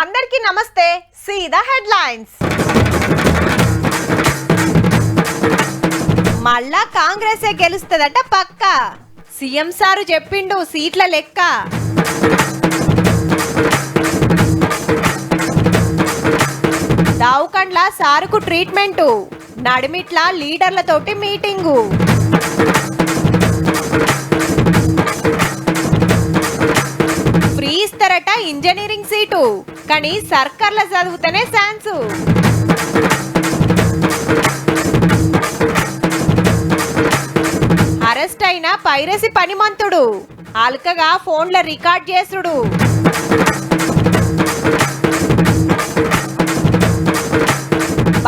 అందరికీ నమస్తే సీదా హెడ్లైన్స్. మళ్ళా కాంగ్రెసే గెలుస్తుందట పక్క. సీఎం సారు చెప్పిండు సీట్ల లెక్క. దావుకండ్ల సారుకు ట్రీట్మెంటు నడిమిట్ల లీడర్లతోటి మీటింగు. ఫ్రీ ఇస్తారట ఇంజనీరింగ్ సీటు. కానీ సర్కార్ల చదివితేనే ఛాన్సు అరెస్ట్ అయిన పైరసి పనిమంతుడు. అల్కగా ఫోన్ల రికార్డ్ చేసుడు.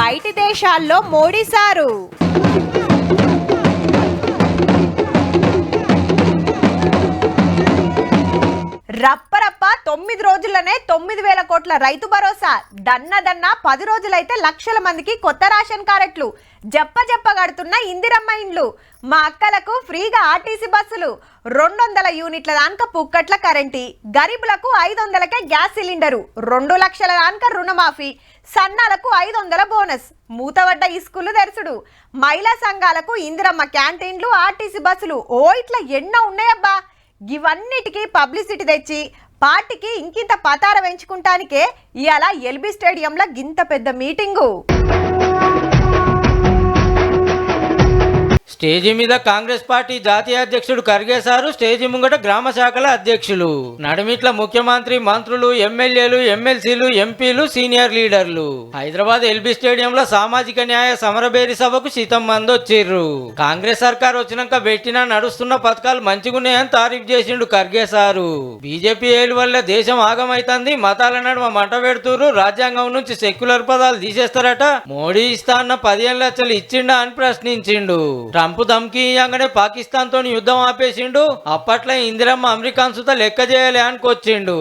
బయటి దేశాల్లో మోడీ సారు. రప్పరప్ప తొమ్మిది రోజుల్లోనే తొమ్మిది వేల కోట్ల రైతు భరోసా. దన్న దన్న పది రోజులైతే లక్షల మందికి కొత్త రేషన్ కార్డులు జప్ప జప్ప కడుతున్న ఇందిరమ్మ ఇండ్లు. మా అక్కలకు ఫ్రీగా ఆర్టీసీ బస్సులు. రెండు వందల యూనిట్ల దానిక పుక్కట్ల కరెంటీ. గరీబులకు ఐదు వందలకే గ్యాస్ సిలిండరు. రెండు లక్షల దానిక రుణమాఫీ. సన్నాలకు ఐదు వందల బోనస్. మూతవడ్డ ఇస్కూలు తెరచుడు మహిళా సంఘాలకు ఇందిరమ్మ క్యాంటీన్లు ఆర్టీసీ బస్సులు. ఓ ఇట్లా ఎన్నో ఉన్నాయబ్బా. ఇవన్నిటికీ పబ్లిసిటీ తెచ్చి పార్టీకి ఇంకింత పతార పెంచుకుంటానికే ఇవాళ ఎల్బీ స్టేడియంలో గింత పెద్ద మీటింగు. స్టేజి మీద కాంగ్రెస్ పార్టీ జాతీయ అధ్యక్షుడు ఖర్గే సారు స్టేజి ముంగట గ్రామ శాఖల అధ్యక్షులు. నడిమిట్ల ముఖ్యమంత్రి మంత్రులు ఎమ్మెల్యేలు ఎమ్మెల్సీలు ఎంపీలు సీనియర్ లీడర్లు. హైదరాబాద్ ఎల్బీ స్టేడియంలో సామాజిక న్యాయ సమరబేరి సభకు శీతం మంది వచ్చిర్రు కాంగ్రెస్ సర్కార్ వచ్చినాక పెట్టినా నడుస్తున్న పథకాలు మంచిగున్నాయని తారీఫ్ చేసిండు ఖర్గే సారు. బీజేపీ ఏలు వల్ల దేశం ఆగమైతుంది మతాల నడుమ మంట పెడుతురు రాజ్యాంగం నుంచి సెక్యులర్ పదాలు తీసేస్తారట. మోడీ ఇస్తా అన్న పదిహేను లక్షలు ఇచ్చిండా అని ప్రశ్నించిండు. ట్రంప్ ధమ్కి ఇయ్యంగానే పాకిస్తాన్ తోని యుద్ధం ఆపేసిండు అప్పట్లో ఇందిరమ్మ అమెరికాన్ సుత లెక్క చేయాలి అనుకొచ్చిండు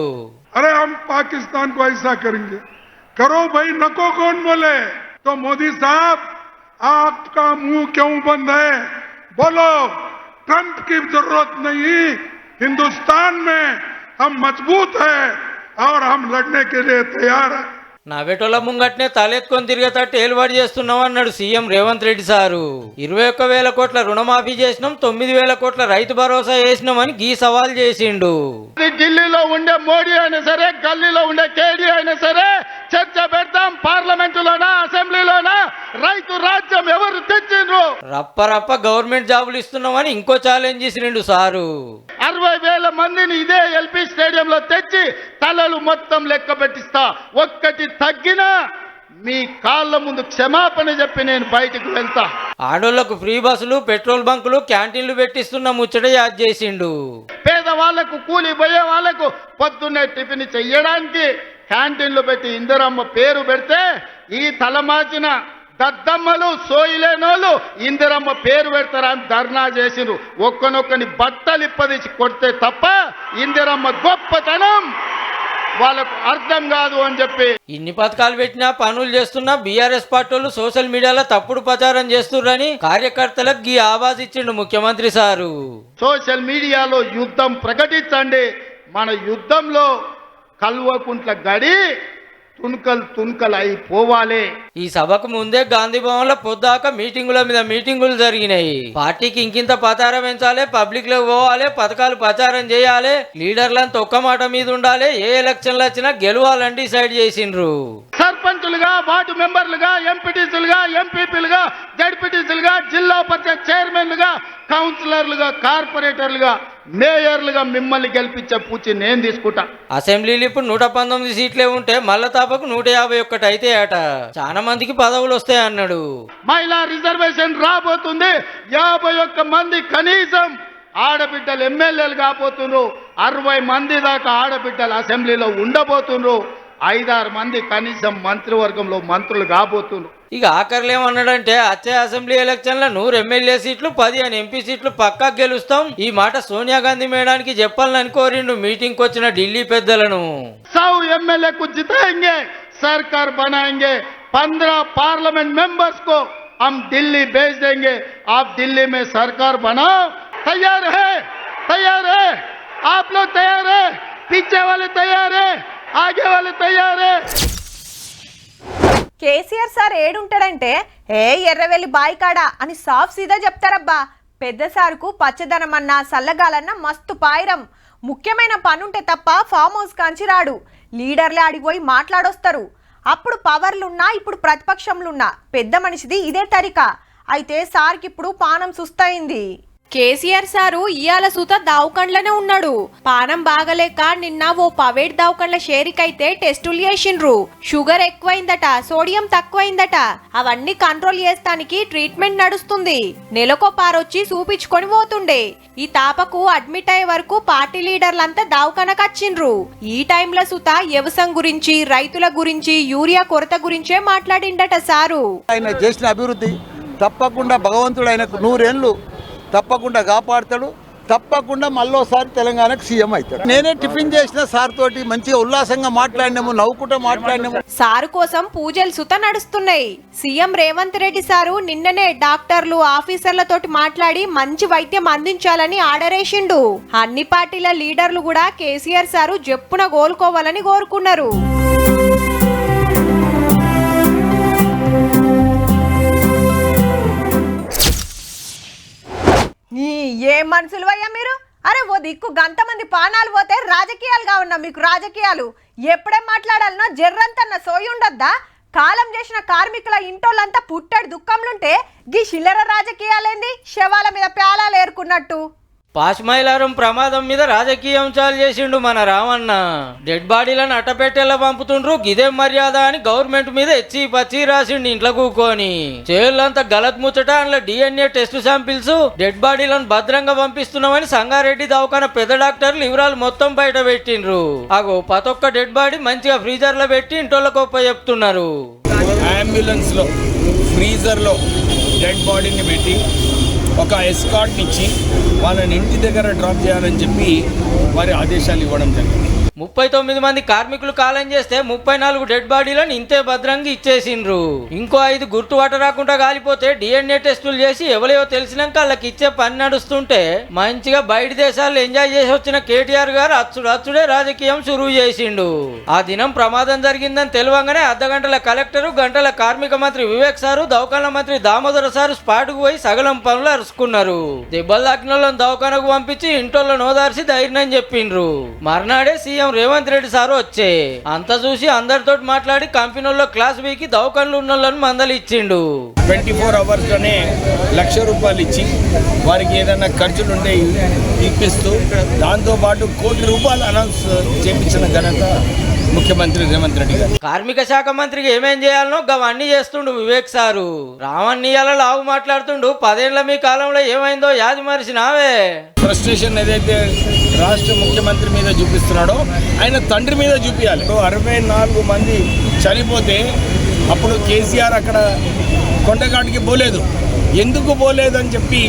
अरे हम पाकिस्तान को ऐसा करेंगे करो भाई नको कौन बोले तो मोदी साहब आपका मुंह क्यों बंद है बोलो ट्रंप की जरूरत नहीं हिंदुस्तान में हम मजबूत हैं और हम लड़ने के लिए तैयार हैं నవ్వేటోళ్ళ ముంగట్నే తలెత్తుకొని తిరిగేటట్టు ఏలుబడి చేస్తున్నాం అన్నాడు సీఎం రేవంత్ రెడ్డి సారు. ఇరవై ఒక్క వేల కోట్ల రుణమాఫీ చేసినాం తొమ్మిది వేల కోట్ల రైతు భరోసా చేసినామని గీ సవాల్ చేసిండు. ఢిల్లీలో ఉండే మోడీ అయినా సరే గల్లీలో ఉండే కేడీ అయినా సరే చర్చ పెడతాం పార్లమెంటులోనా అసెంబ్లీలోనా? రైతు రాజ్యం ఎవరు తెచ్చిండ్రు? రప్ప రప్ప గవర్నమెంట్ జాబులు ఇస్తున్నామని ఇంకో ఛాలెంజ్ చేసిండు సారు. అరవై వేల మందిని ఇదే ఎల్పి స్టేడియంలో తెచ్చి తలలు మొత్తం లెక్క పెట్టిస్తా. ఒక్కటి తగ్గినా మీ కాళ్ళ ముందు క్షమాపణ చెప్పి నేను బయటికి వెళ్తా. ఆడోళ్ళకు ఫ్రీ బస్సులు పెట్రోల్ బంకులు క్యాంటీన్లు పెట్టిస్తున్న ముచ్చట యాద్ చేసిండు. పేదవాళ్ళకు కూలి పోయే వాళ్ళకు పొద్దున్నే టిఫిన్ చెయ్యడానికి క్యాంటీన్లు పెట్టి ఇందిరమ్మ పేరు పెడితే ఈ తలమాచిన దద్దమ్మలు సోయిలేనోళ్ళు ఇందిరమ్మ పేరు పెడతారని ధర్నా చేసిండ్రు. ఒక్కనొక్కని బట్టలు ఇప్పదీసి కొడితే తప్ప ఇందిరమ్మ గొప్పతనం. వాళ్ళకు అర్థం కాదు అని చెప్పి ఇన్ని పథకాలు పెట్టినా పనులు చేస్తున్నా బీఆర్ఎస్ పార్టీలు సోషల్ మీడియాలో తప్పుడు ప్రచారం చేస్తుర్రని కార్యకర్తలకు గీ ఆవాజ్ ఇచ్చిండు ముఖ్యమంత్రి సారు. సోషల్ మీడియాలో యుద్ధం ప్రకటించండి. మన యుద్ధంలో కల్వకుంట్ల గడి తుణుకలు తుణుకలు అయిపోవాలి ఈ సభకు ముందే గాంధీ భవన్లో పొద్దాక మీటింగుల మీద మీటింగులు జరిగినాయి. పార్టీకి ఇంకింత ప్రచారం పెంచాలి పబ్లిక్లో పోవాలి పథకాలు ప్రచారం చేయాలి లీడర్లను తొక్క మాట మీద ఉండాలి ఏ ఎలక్షన్లు వచ్చినా గెలవాలని డిసైడ్ చేసిండ్రు. సర్పంచులుగా వార్డు మెంబర్లుగా ఎంపీటీసీలుగా ఎంపీపీలుగా జడ్పీటీసీలుగా జిల్లా పరిషత్ చైర్మన్లుగా కౌన్సిలర్లుగా కార్పొరేటర్లుగా మేయర్లుగా మిమ్మల్ని గెలిపించే పూచి నేను తీసుకుంటా. అసెంబ్లీలు ఇప్పుడు నూట పంతొమ్మిది సీట్లే ఉంటే మల్ల తాపకు నూట యాభై ఒక్కటి అయితే అట చాలా మందికి పదవులు వస్తాయి అన్నాడు. మహిళా రిజర్వేషన్ రాబోతుంది. యాభై ఒక్క మంది కనీసం ఆడబిడ్డలు ఎమ్మెల్యేలు కాబోతున్నారు అరవై మంది దాకా ఆడబిడ్డలు అసెంబ్లీలో ఉండబోతున్నారు ఐదారు మంది కనీసం మంత్రివర్గంలో మంత్రులు కాబోతున్నారు ఇక ఆఖరిలో ఏమన్నాడంటే వచ్చే అసెంబ్లీ ఎలక్షన్ లో నూరు ఎమ్మెల్యే సీట్లు పది అని ఎంపీ సీట్లు పక్కా గెలుస్తాం ఈ మాట సోనియా గాంధీ మేడానికి చెప్పాలని కోరిండు మీటింగ్ వచ్చిన ఢిల్లీ పెద్దలను सौ एमएलए को जिताएंगे सरकार बनाएंगे पंद्रह पार्लियामेंट मेंबर्स को हम दिल्ली भेज देंगे आप दिल्ली में सरकार बनाओ तैयार है तैयार है आप लोग तैयार है पीछे वाले तैयार है ఆగే వాళ్ళు తయారే. కేసీఆర్ సార్ ఏడుంటాడంటే ఏ ఎర్రవెల్లి బాయి కాడా అని సాఫ్ సీదా చెప్తారబ్బా. పెద్ద సార్కు పచ్చదనం అన్నా సల్లగాలన్నా మస్తు పాయిరం. ముఖ్యమైన పనుంటే తప్ప ఫామ్ హౌస్ కాంచి రాడు. లీడర్లే అడిగిపోయి మాట్లాడొస్తారు. అప్పుడు పవర్లున్నా ఇప్పుడు ప్రతిపక్షంలున్నా పెద్ద మనిషిది ఇదే తరిక. అయితే సార్కి ఇప్పుడు పానం సుస్తయింది. కేసీఆర్ సారు ఇయాల సుత దావకండ్లనే ఉన్నాడు. పానం బాగలేక నిన్న ఓ పవేట్ దావకండ్ల షేరికైతే టెస్టులు చేసిండ్రు. షుగర్ ఎక్కువైందట సోడియం తక్కువైందట. అవన్నీ కంట్రోల్ చేస్తానికి ట్రీట్మెంట్ నడుస్తుంది. నెలకో పారొచ్చి చూపించుకొని పోతుండే. ఈ తాపకు అడ్మిట్ అయ్యే వరకు పార్టీ లీడర్లంతా దావకనకు వచ్చిండ్రు ఈ టైంలో సుత వ్యవసాయం గురించి రైతుల గురించి యూరియా కొరత గురించే మాట్లాడిండట సారు. ఆయన చేసిన అభివృద్ధి తప్పకుండా భగవంతుడు ఆయనకు నూరేళ్ళు తప్పకుండా కాపాడతాడు. తప్పకుండా మళ్ళోసారి తెలంగాణకు సీఎం అవుతాడు. నేనే టిఫిన్ చేసిన సార్ తోటి మంచిగా ఉల్లాసంగా మాట్లాడినాము నవ్వుకుంటూ మాట్లాడినాము. సారు కోసం పూజలు సుత నడుస్తున్నాయి. సీఎం రేవంత్ రెడ్డి సారు నిన్ననే డాక్టర్లు ఆఫీసర్లతోటి మాట్లాడి మంచి వైద్యం అందించాలని ఆర్డరేసిండు అన్ని పార్టీల లీడర్లు కూడా కేసీఆర్ సారు జప్పున కోలుకోవాలని కోరుకున్నారు. ఈ ఏ మనుషులు అయ్యా మీరు? అరే ఓ దిక్కు గంత మంది పానాలు పోతే రాజకీయాలుగా ఉన్నా మీకు రాజకీయాలు. ఎప్పుడేం మాట్లాడాలనో జర్రంతన్న సోయి ఉండొద్దా? కాలం చేసిన కార్మికుల ఇంటోళ్ళంతా పుట్టాడు దుఃఖంలుంటే గీ చిల్లర రాజకీయాలేంది? శవాల మీద ప్యాలాలు ఏరుకున్నట్టు. పాశ్మైలారం ప్రమాదం మీద రాజకీయ అంశాలు చేసిండు మన రామన్న. డెడ్ బాడీలను అట్టపెట్టేలా పంపుతుండ్రు. గిదే మర్యాద అని గవర్నమెంట్ మీద ఎచ్చి పచ్చి రాసిండు ఇంట్లో కూకొని. చేళ్ళంతా గలత్ ముచ్చట అందులో డిఎన్ఏ టెస్ట్ శాంపిల్స్ డెడ్ బాడీలను భద్రంగా పంపిస్తున్నామని సంగారెడ్డి దవాఖాన పెద్ద డాక్టర్లు వివరాలు మొత్తం బయట పెట్టిండ్రు. అగో పతొక్క డెడ్ బాడీ మంచిగా ఫ్రీజర్లో పెట్టి ఇంటోళ్ళ గొప్ప చెప్తున్నారు. అంబులెన్స్లో ఫ్రీజర్లో డెడ్ బాడీని పెట్టి ఒక ఎస్కాట్ ఇచ్చి వాళ్ళని ఇంటి దగ్గర డ్రాప్ చేయాలని చెప్పి వారి ఆదేశాలు ఇవ్వడం జరిగింది. ముప్పై తొమ్మిది మంది కార్మికులు కాలం చేస్తే ముప్పై నాలుగు డెడ్ బాడీలను ఇంతే భద్రంగా ఇచ్చేసిండ్రు. ఇంకో ఐదు గుర్తు పట్ట రాకుండా కాలిపోతే డిఎన్ఏ టెస్టులు చేసి ఎవలేవో తెలిసినాక వాళ్ళకి ఇచ్చే పని నడుస్తుంటే మంచిగా బయట దేశాల్లో ఎంజాయ్ చేసి వచ్చిన కేటీఆర్ గారు అచ్చుడు అచ్చుడే రాజకీయం సురువు చేసిండు. ఆ దినం ప్రమాదం జరిగిందని తెలియంగానే అర్ధ గంటల కలెక్టరు గంటల కార్మిక మంత్రి వివేక్ సారు దవాఖాన మంత్రి దామోదర సారు స్పాట్కు పోయి సగలం పనులు అరుచుకున్నారు. దెబ్బలు తాకిన వాళ్ళని దవాఖానకు పంపించి ఇంటోళ్ళని ఓదార్చి ధైర్యం చెప్పిండ్రు మర్నాడే సీఎం రేవంత్ రెడ్డి సారు వచ్చే. అంత చూసి అందరితో మాట్లాడి కంపెనీల్లో క్లాస్ వీకి దవాఖానలు ఉన్న మందలు ఇచ్చిండు. ట్వంటీ ఫోర్ అవర్స్లోనే లక్ష రూపాయలు ఇచ్చి వారికి ఏదైనా ఖర్చులు ఉంటే ఇప్పిస్తూ దాంతోపాటు కోటి రూపాయలు అనౌన్స్ చేపించిన ఘనత ముఖ్యమంత్రి రేవంత్ రెడ్డి గారు. కార్మిక శాఖ మంత్రికి ఏమేం చేయాలనో అవన్నీ చేస్తుండు వివేక్ సారు. రావణ్ణియాల లావు మాట్లాడుతుండు. పదేళ్ళ మీ కాలంలో ఏమైందో యాది మరిచినావే ఫ్రస్ట్రేషన్ ఏదైతే రాష్ట్ర ముఖ్యమంత్రి మీద చూపిస్తున్నాడో ఆయన తండ్రి మీద చూపించాలి అరవై నాలుగు మంది చనిపోతే అప్పుడు కేసీఆర్ అక్కడ కొండగాడికి పోలేదు. ఎందుకు పోలేదని చెప్పి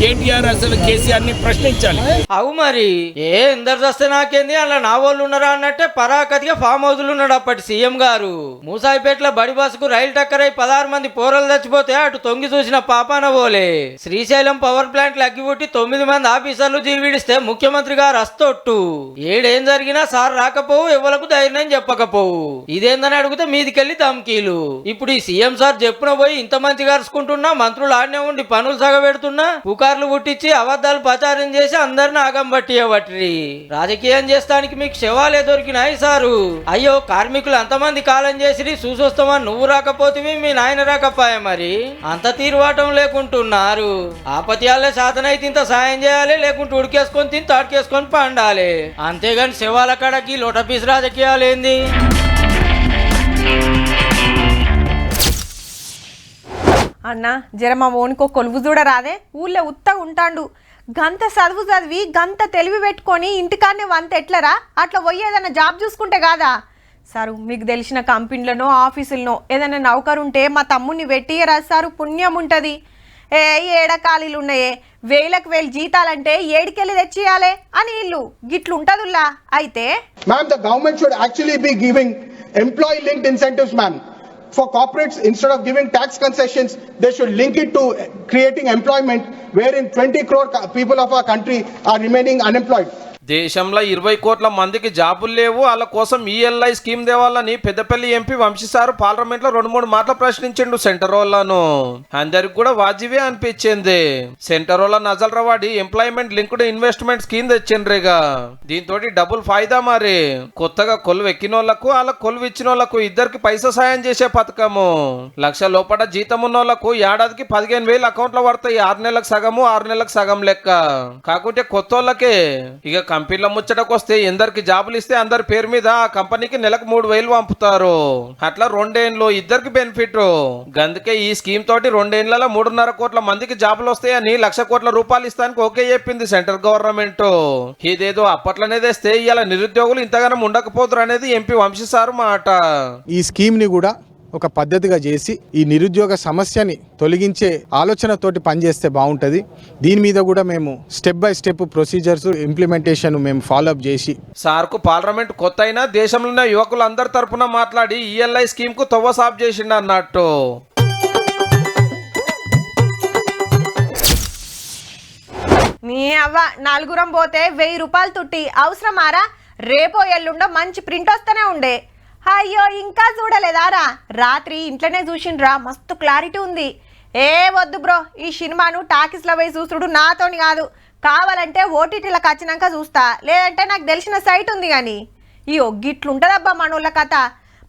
కేటీఆర్ అసలు కేసీఆర్ని ప్రశ్నించాలి. అవు మరి ఏ ఎందరు వస్తే నాకేంది? అలా నా వాళ్ళు ఉన్నారా అన్నట్టే పరాకతిగా ఫామ్ హౌస్లు ఉన్నాడు అప్పటి సీఎం గారు. మూసాయిపేటలో బడి బస్సుకు రైలు టక్కరై పదహారు మంది పోరలు చచ్చిపోతే అటు తొంగి చూసిన పాపాన పోలే. శ్రీశైలం పవర్ ప్లాంట్ అగ్గిపుట్టి తొమ్మిది మంది ఆఫీసర్లు జీవిడిస్తే ముఖ్యమంత్రి గారు అస్తొట్టు. ఏడేం జరిగినా సార్ రాకపోవు ఎవలకు ధైర్యం చెప్పకపోవు. ఇదేందని అడిగితే మీదికెళ్ళి ధమ్కీలు ఇప్పుడు ఈ సీఎం సార్ చెప్పున పోయి ఇంత మంచిగా అరుచుకుంటున్నా మంత్రులు ఆడనే ఉండి పనులు సగబెడుతున్నా పుకార్లు పుట్టించి అబద్ధాలు ప్రచారం చేసి అందరిని ఆగం పట్టియబట్టి రాజకీయం చేస్తానికి మీకు శవాలే దొరికినాయి సారు. అయ్యో కార్మికులు అంతమంది కాలం చేసి చూసొస్తామని నువ్వు రాకపోతే మీ నాయన రాకపోయా మరి. అంత తీరువాటం లేకుంటున్నారు. ఆపత్యాలే సాధనైతే ఇంత సాయం చేయాలి లేకుంటే ఉడికేసుకొని తిని తాడికేసుకొని పండాలి. అంతేగాని శవాల కాడకి లోటపీస్ రాజకీయాలు అన్న జర మా ఓనుకో కొలువు చూడరాదే ఊళ్ళో ఉత్తగా ఉంటాండు. గంత చదువు చదివి గంత తెలివి పెట్టుకొని ఇంటికాడనే వంత ఎట్లరా? అట్లా పోయి ఏదైనా జాబ్ చూసుకుంటే కాదా సారు మీకు తెలిసిన కంపెనీలనో ఆఫీసులనో ఏదైనా నౌకరు ఉంటే మా తమ్ముడిని పెట్టియరా సారు? పుణ్యం ఉంటుంది. ఏ ఏడ ఖాళీలు ఉన్నాయే వేలకు వేలు జీతాలంటే ఏడికెళ్ళి తెచ్చియాలే అని ఇల్లు. గిట్లుంటదుల్లా? అయితే? Ma'am the government should actually be giving employee linked incentives ma'am For corporates, instead of giving tax concessions, they should link it to creating employment wherein 20 crore people of our country are remaining unemployed. దేశంలో ఇరవై కోట్ల మందికి జాబులు లేవు. వాళ్ళ కోసం ELI scheme తేవాలని Peddapalli MP వంశీసారు పార్లమెంట్లో రెండు మూడు మాటలు ప్రశ్నించిండు సెంటర్ వాళ్ళను అందరికి కూడా వాజివే అనిపించింది. సెంటర్ వాళ్ళ నజల్ రవాడి ఎంప్లాయ్మెంట్ లింక్డ్ ఇన్వెస్ట్మెంట్ స్కీమ్ తెచ్చిండ్రిగా. దీంతో డబుల్ ఫాయిదా మరి. కొత్తగా కొలువు ఎక్కిన వాళ్ళకు వాళ్ళ కొలువు ఇచ్చిన వాళ్ళకు ఇద్దరికి పైసా సాయం చేసే పథకము. లక్ష లోపల జీతం ఉన్న వాళ్ళకు ఏడాదికి పదిహేను వేలు అకౌంట్లో పడతాయి ఆరు నెలలకు సగము ఆరు నెలలకు సగం లెక్క. కాకుంటే కొత్త వాళ్ళకే ఇక కంపెనీల ముచ్చటకు వస్తే ఎందరికి జాబులు ఇస్తే అందరి పేరు మీద ఆ కంపెనీకి నెలకు మూడు వేలు పంపుతారు. అట్లా రెండేండ్లు ఇద్దరికి బెనిఫిట్. గందుకే ఈ స్కీమ్ తోటి రెండేళ్ళలో మూడున్నర కోట్ల మందికి జాబులు వస్తాయని లక్ష కోట్ల రూపాయలు ఇస్తానికి ఓకే చెప్పింది సెంట్రల్ గవర్నమెంట్. ఇదేదో అప్పట్లోనే తెస్తే ఇవాళ నిరుద్యోగులు ఇంతగానం ఉండకపోతారు అనేది ఎంపీ వంశీ సారు మాట. ఈ స్కీమ్ని కూడా ఒక పద్ధతిగా చేసి ఈ నిరుద్యోగ సమస్యని తొలగించే ఆలోచనతోటి పనిచేస్తే బాగుంటుంది. దీని మీద కూడా మేము step by step procedures implementation మేము ఫాలోఅప్ చేసి సార్కు పార్లమెంట్ కొత్త అయినా దేశంలో ఉన్న యువకులు అందరి తరపున మాట్లాడి ఈఎల్ఐ స్కీమ్కు తవ్వ సాఫ్ చేసిండు అన్నట్టు. నీ అవ్వ నలుగురం పోతే వెయ్యి రూపాయలు తుట్టి అవసరమారా? రేపో ఎల్లుండో మంచి ప్రింట్ వస్తూనే ఉండే. అయ్యో ఇంకా చూడలేదారా రాత్రి ఇంట్లోనే చూసిండ్రా మస్తు క్లారిటీ ఉంది. ఏ వద్దు బ్రో ఈ సినిమాను టాకీస్లో పోయి చూసుడు నాతోని కాదు. కావాలంటే ఓటీటీలకు వచ్చినాక చూస్తా. లేదంటే నాకు తెలిసిన సైట్ ఉంది కానీ ఈ ఒగ్గిట్లుంటదబ్బా మనోళ్ళ కథ.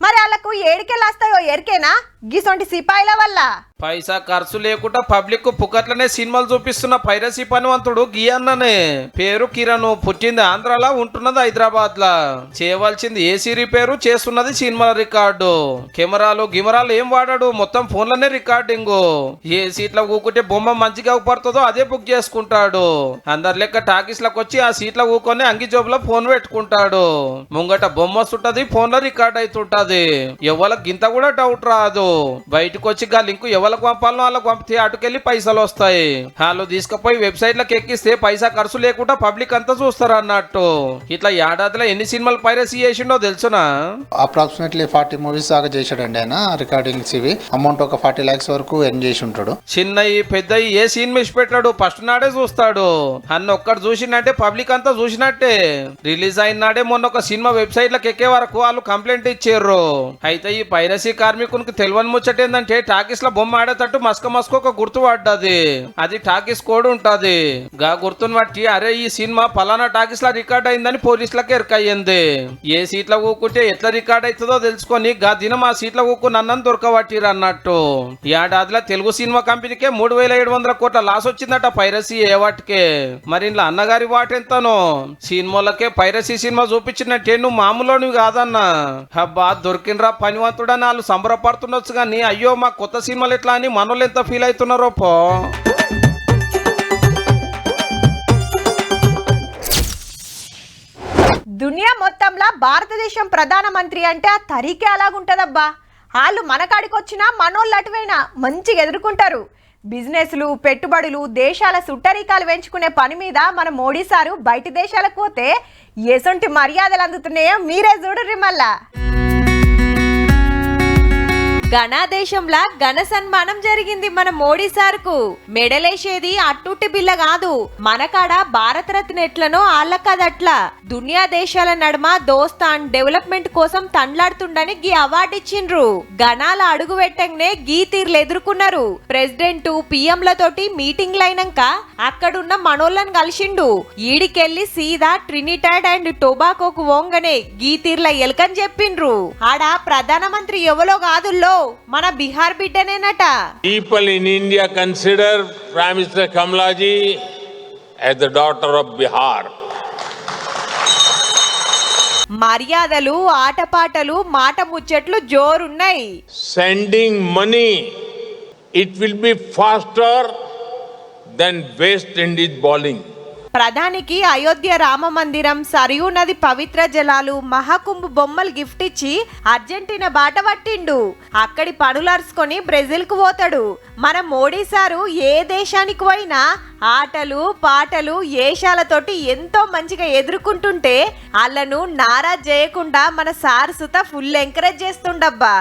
మరి వాళ్ళకు ఏడికెళ్ళొస్తాయో ఎరికేనా గిసొంటి సిపాయిల వల్ల. పైసా ఖర్చు లేకుండా పబ్లిక్కు పుకట్లనే సినిమాలు చూపిస్తున్న పైరసీ పనివంతుడు గియన్ననే. పేరు కిరణ్ పుట్టింది ఆంధ్రాలో ఉంటున్నది హైదరాబాద్ లా చేయవలసింది ఏసీ రిపేరు చేస్తున్నది సినిమా రికార్డు. కెమెరాలు గిమరాలు ఏం వాడాడు? మొత్తం ఫోన్లనే రికార్డింగ్. ఏ సీట్ల కూకుంటే బొమ్మ మంచిగా పడుతుందో అదే బుక్ చేసుకుంటాడు. అందరి లెక్క టాకీస్ లకొచ్చి వచ్చి ఆ సీట్ల కూకొని అంగి జోబులో ఫోన్ పెట్టుకుంటాడు. ముంగట బొమ్మ వస్తుంటది ఫోన్లో రికార్డ్ అవుతుంటది ఎవరికి గింత కూడా డౌట్ రాదు. బయటకు వచ్చి గా లింక్ ఎవరికి పంపాలనో వాళ్ళకి పంపితే అటుకెళ్ళి పైసలు వస్తాయి. వాళ్ళు తీసుకుపోయి వెబ్సైట్లకు ఎక్కిస్తే పైసా ఖర్చు లేకుండా పబ్లిక్ అంతా చూస్తారు అన్నట్టు. ఇట్లా ఏడాదిలో ఎన్ని సినిమాలు పైరసీ చేసిండో తెలుసునా? అప్రాక్సిమేట్లీ ఫార్టీ మూవీస్ దాకా చేశాడండి ఆయన రికార్డింగ్స్ ఇవి అమౌంట్ ఒక ఫార్టీ ల్యాక్స్ వరకు ఎర్న్ చేసి ఉంటాడు. చిన్నయి పెద్దయి ఏ సీన్ మిస్ పెట్టాడు? ఫస్ట్ నాడే చూస్తాడు. అన్న ఒక్కడు చూసినట్టే పబ్లిక్ అంతా చూసినట్టే. రిలీజ్ అయిన నాడే మొన్న ఒక సినిమా వెబ్సైట్లకు ఎక్కే వరకు వాళ్ళు కంప్లైంట్ ఇచ్చారు. అయితే ఈ పైరసీ కార్మికునికి తెలియని ముచ్చట ఏంటంటే టాకీస్లో బొమ్మ ఆడేటట్టు మస్క మస్క ఒక గుర్తు పడ్డది. అది టాకీస్ కోడ్ ఉంటది. గా గుర్తుని బట్టి అరే ఈ సినిమా పలానా టాకీస్ లా రికార్డ్ అయిందని పోలీసులకు ఎరకయ్యింది. ఏ సీట్లో కూకుంటే ఎట్లా రికార్డ్ అవుతుందో తెలుసుకొని గా దినం ఆ సీట్లో కూకు దొరకబట్టిరు అన్నట్టు. ఏడాదిలో తెలుగు సినిమా కంపెనీకే మూడు వేల ఏడు వందల కోట్ల లాస్ వచ్చిందట పైరసీ ఏ వాటికే. మరి ఇంట్లో అన్నగారి వాటెంతనో సినిమాలకే పైరసీ సినిమా చూపించినట్టే నువ్వు మామూలునివి కాదన్నా. హబ్బా దొరికినరా పనివంతుడని వాళ్ళు సంబరపడుతుండొచ్చు కానీ అయ్యో మా కొత్త సినిమాలు ఎట్లా అని మనోళ్ళు ఎంత ఫీల్ అవుతున్నారో పో. దునియా మొత్తంలో భారతదేశం ప్రధానమంత్రి అంటే ఆ తరీకే అలాగుంటదబ్బా. వాళ్ళు మన కాడికి వచ్చినా మనోళ్ళు అటువైనా మంచిగా ఎదుర్కొంటారు. బిజినెస్లు పెట్టుబడులు దేశాల సుట్టరీకాలు పెంచుకునే పని మీద మన మోడీ సారు బయటి దేశాలకు పోతే ఎసొంటి మర్యాదలు అందుతున్నాయో మీరే చూడరు మళ్ళా. ఘనాదేశంలా ఘన సన్మానం జరిగింది మన మోడీ సార్కు. మెడలేసేది అట్టుట్టి బిల్ల కాదు మనకాడ భారతరత్న ఎట్లనో ఆళ్ళకదట్లా దునియా దేశాల నడుమ దోస్తాన్ డెవలప్మెంట్ కోసం తండ్లాడుతుండని గీ అవార్డు ఇచ్చిండ్రు. గణాల అడుగు పెట్టంగానే గీ తీర్లు ఎదుర్కొన్నారు. ప్రెసిడెంట్ పిఎంలతోటి మీటింగ్లు అయినాక అక్కడున్న మనోళ్ళని కలిసిండు. ఈడికెళ్ళి సీదా ట్రినిటాడ్ అండ్ టొబాకోకు ఓంగనే గీ తీర్ల ఎలకని చెప్పిండ్రు. ఆడ ప్రధానమంత్రి ఎవలో కాదుల్లో మన Bihar బిడ్డనేనట. People in India consider prime minister Kamala ji as the daughter of Bihar. మర్యాదలు ఆటపాటలు మాట ముచ్చట్లు జోరున్నాయి. Sending money it will be faster than West Indies bowling ప్రధానికి అయోధ్య రామ మందిరం సరియూ నది పవిత్ర జలాలు మహాకుంభ్ బొమ్మలు గిఫ్ట్ ఇచ్చి అర్జెంటీనా బాట పట్టిండు. అక్కడి పనులర్చుకొని బ్రెజిల్కు పోతాడు. మన మోడీ సారు ఏ దేశానికి పోయినా ఆటలు పాటలు ఏషాలతోటి ఎంతో మంచిగా ఎదుర్కొంటుంటే వాళ్ళను నారా చేయకుండా మన సార్ సుత ఫుల్ ఎంకరేజ్ చేస్తుండబ్బా.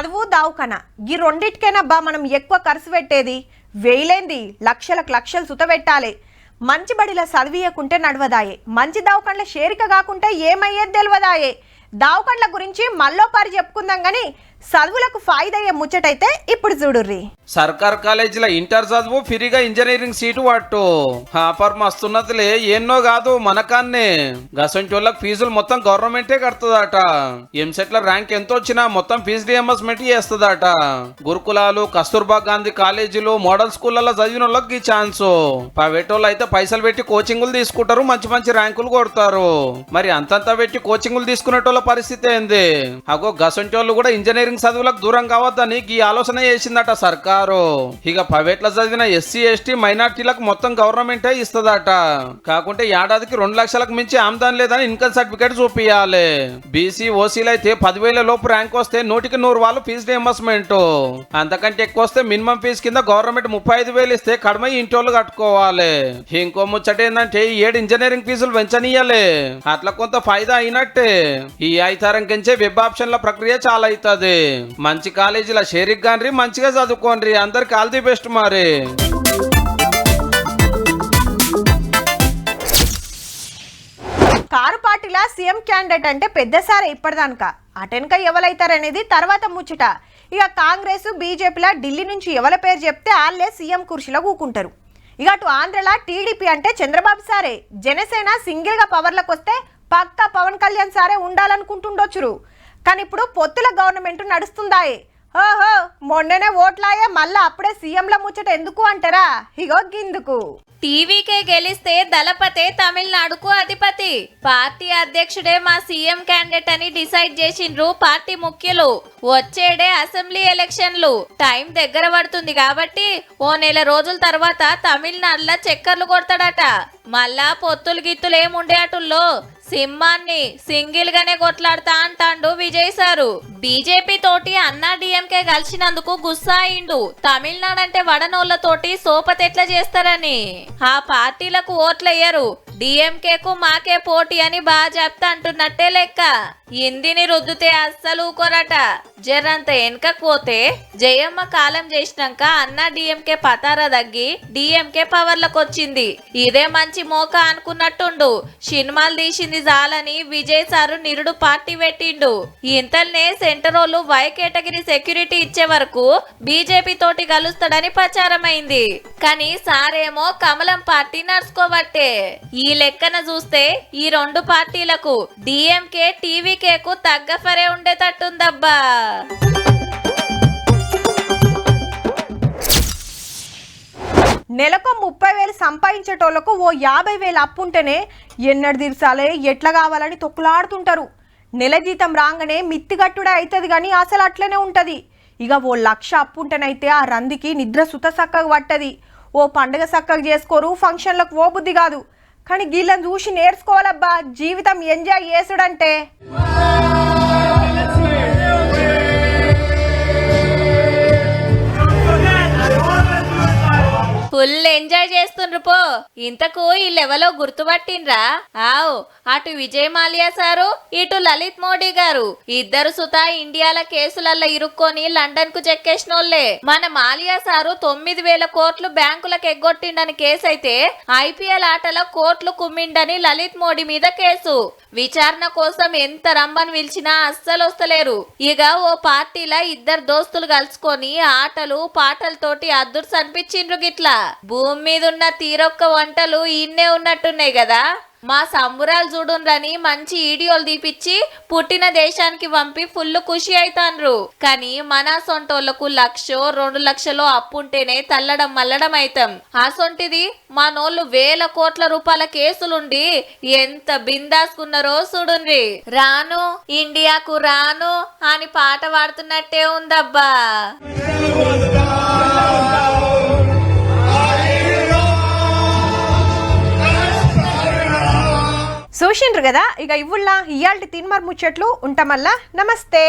చదువు దావుకన. ఈ రెండిటికైనా బా మనం ఎక్కువ ఖర్చు పెట్టేది వేయలేంది. లక్షలకు లక్షలు సుతబెట్టాలి మంచి బడిలో చదివియకుంటే నడవదాయే. మంచి దావకండ్ల షేరిక కాకుంటే ఏమయ్యేది తెలియదాయే దావకండ్ల గురించి మళ్ళోపారి చెప్పుకుందాం కానీ చదువులకు ఫాయిదయ్యే ముచ్చటైతే ఇప్పుడు చూడుర్రి. సర్కార్ కాలేజీల ఇంటర్ చదువు ఫ్రీగా ఇంజనీరింగ్ సీటు పట్టు ఆఫర్ మస్తున్నదిలే ఎన్నో కాదు మనకాన్నే. గసంటి వాళ్ళకి ఫీజులు మొత్తం గవర్నమెంటే కడుతుందట. ఎంసెట్ల ర్యాంక్ ఎంత వచ్చినా మొత్తం ఫీజు రియంబర్స్మెంట్ చేస్తుందట. గురుకులాలు కస్తూర్బా గాంధీ కాలేజీలు మోడల్ స్కూళ్ళలో చదివిన వాళ్ళకి ఈ ఛాన్స్. ప్రైవేట్ వాళ్ళు అయితే పైసలు పెట్టి కోచింగులు తీసుకుంటారు మంచి మంచి ర్యాంకులు కొడతారు. మరి అంతంత పెట్టి కోచింగులు తీసుకునేటోళ్ళ పరిస్థితి ఏంది? అగో గసంటి వాళ్ళు కూడా ఇంజనీరింగ్ చదువులకు దూరం కావద్దని ఈ ఆలోచన చేసిందట సర్కారు. ఇక ప్రైవేట్లో చదివిన ఎస్సీ ఎస్టీ మైనార్టీలకు మొత్తం గవర్నమెంటే ఇస్తుందట. కాకుంటే ఏడాదికి రెండు లక్షలకు మించి ఆమ్దాన్ లేదని ఇన్కమ్ సర్టిఫికేట్ చూపియాలి బీసీ ఓసీలు అయితే పదివేల లోపు ర్యాంక్ వస్తే నూటికి నూరు వాళ్ళు ఫీజు రియంబర్స్మెంట్. అంతకంటే ఎక్కువ వస్తే మినిమం ఫీజు కింద గవర్నమెంట్ ముప్పై ఐదు వేలు ఇస్తే కడమ ఇంటోళ్ళు కట్టుకోవాలి. ఇంకో ముచ్చట ఏంటంటే ఈ ఏడు ఇంజనీరింగ్ ఫీజులు పెంచనీయాలి. అట్లా కొంత ఫైదా అయినట్టే. ఈ ఐతారం కించే వెబ్ ఆప్షన్ల ప్రక్రియ చాలా అవుతుంది మంచి కాలేజీల షేరిక్ గాని మంచిగా చదువుకోండి అందరికి ఆల్ ది బెస్ట్ మరి. కారు పార్టీలా సీఎం క్యాండిడేట్ అంటే పెద్దసారే ఇప్పటిదానుక. అటెన్క ఎవరైతారనేది తర్వాత ముచ్చట. ఇక కాంగ్రెస్ బీజేపీలా ఢిల్లీ నుంచి ఎవరి పేరు చెప్తే వాళ్ళే సీఎం కుర్చీలో కూకుంటారు. ఇక అటు ఆంధ్రలా టీడీపీ అంటే చంద్రబాబు సారే. జనసేన సింగిల్గా పవర్లకు వస్తే పక్కా పవన్ కళ్యాణ్ సారే ఉండాలనుకుంటుండొచ్చురు. కానీ ఇప్పుడు పొత్తుల గవర్నమెంట్ నడుస్తుందాయి. ఓహో మొన్ననే ఓట్లాయే మళ్ళా అప్పుడే సీఎంల ముచ్చట ఎందుకు అంటారా? ఇగో గిందుకు. టీవీకే గెలిస్తే దళపతే తమిళనాడుకు అధిపతి. పార్టీ అధ్యక్షుడే మా సీఎం క్యాండిడేట్ అని డిసైడ్ చేసిండ్రు పార్టీ ముఖ్యులు. వచ్చేడే అసెంబ్లీ ఎలక్షన్లు. టైం దగ్గర పడుతుంది కాబట్టి ఓ నెల రోజుల తర్వాత తమిళనాడులో చక్కర్లు కొడతాడట. మళ్ళా పొత్తులు గిత్తులు ఏముండే అటుల్లో? సింహాన్ని సింగిల్ గానే కొట్లాడతా అంటాండు విజయ్ సారు. బీజేపీ తోటి అన్నా డిఎంకే కలిసినందుకు గుస్సా అయిండు. తమిళనాడు అంటే వడనోళ్ళతోటి సోపతెట్ల ఎట్లా చేస్తారని. ఆ పార్టీలకు ఓట్లయ్యరు డిఎంకేకు మాకే పోటీ అని బాగా చెప్తా అంటున్నట్టే లెక్క. ఇందిని రుద్దుతే అస్సలు ఊకోరట. జర్రంత వెనకపోతే జయమ్మ కాలం చేసినాక అన్నా డిఎంకే పతార తగ్గి డిఎంకే పవర్లకు వచ్చింది ఇదే మంచి మోక అనుకున్నట్టుండు. సినిమాలు తీసింది చాలని విజయ్ సారు నిరుడు పార్టీ పెట్టిండు. ఇంతల్నే సెంటరోళ్ళు వై కేటగిరీ సెక్యూరిటీ ఇచ్చే వరకు బీజేపీ తోటి కలుస్తాడని ప్రచారమైంది. కానీ సారేమో కమలం పార్టీ నడుచుకోబట్టే. ఈ లెక్కన చూస్తే ఈ రెండు పార్టీలకు డిఎంకే టీవీకేకు తగ్గ ఫరే ఉండేటట్టుందబ్బా. నెలకు ముప్పై వేలు సంపాదించేటోళ్ళకు ఓ యాభై వేలు అప్పు ఉంటేనే ఎన్నడు తీర్చాలే ఎట్లా కావాలని తొక్కులాడుతుంటారు. నెల జీతం రాగానే మిత్తిగట్టుడే అవుతుంది కానీ అసలు అట్లనే ఉంటుంది. ఇక ఓ లక్ష అప్పు ఉంటేనైతే ఆ రందికి నిద్ర సుత సక్కగా పట్టది. ఓ పండగ సక్కగా చేసుకోరు ఫంక్షన్లకు ఓ బుద్ధి కాదు. కానీ గీళ్ళని చూసి నేర్చుకోవాలబ్బా జీవితం ఎంజాయ్ చేసుడంటే. ఫుల్ ఎంజాయ్ చేస్తుండ్రు పో. ఇంతకు ఈ లెవెలో గుర్తుపట్టిండ్రా? ఆవ్ అటు విజయ్ మాల్యా సారు ఇటు లలిత్ మోడీ గారు. ఇద్దరు సుత ఇండియాల కేసులల్ల ఇరుక్కొని లండన్కు చెక్కేసినోళ్ళే మన మాలియా సారు తొమ్మిది వేల కోట్లు బ్యాంకులకు ఎగ్గొట్టిండని కేసు అయితే ఐపీఎల్ ఆటలో కోట్లు కుమ్మిండని లలిత్ మోడీ మీద కేసు. విచారణ కోసం ఎంత రమ్మని పిలిచినా అస్సలు వస్తలేరు. ఇక ఓ పార్టీలా ఇద్దరు దోస్తులు కలుసుకొని ఆటలు పాటలతోటి అద్దుర్స్ అనిపించిండ్రు గిట్లా. భూమి మీద ఉన్న తీరొక్క వంటలు ఇన్నే ఉన్నట్టున్నాయి కదా. మా సంబురాలు చూడుండ్రని మంచి ఈడియోలు తీపిచ్చి పుట్టిన దేశానికి పంపి ఫుల్ ఖుషి అవుతాండ్రు కానీ మన సొంటోళ్ళకు లక్షో రెండు లక్షలో అప్పుంటేనే తల్లడం మల్లడం అవుతాం ఆ సొంటిది మా నోళ్ళు వేల కోట్ల రూపాయల కేసులుండి ఎంత బిందాసుకున్నారో చూడుండ్రి రాను ఇండియాకు రాను అని పాట పాడుతున్నట్టే ఉందబ్బా. చూసిండ్రు కదా? ఇక ఇవ్వుల్లా ఇయాల్టి తిన్మార్ ముచ్చట్లు ఉంటామల్లా. నమస్తే.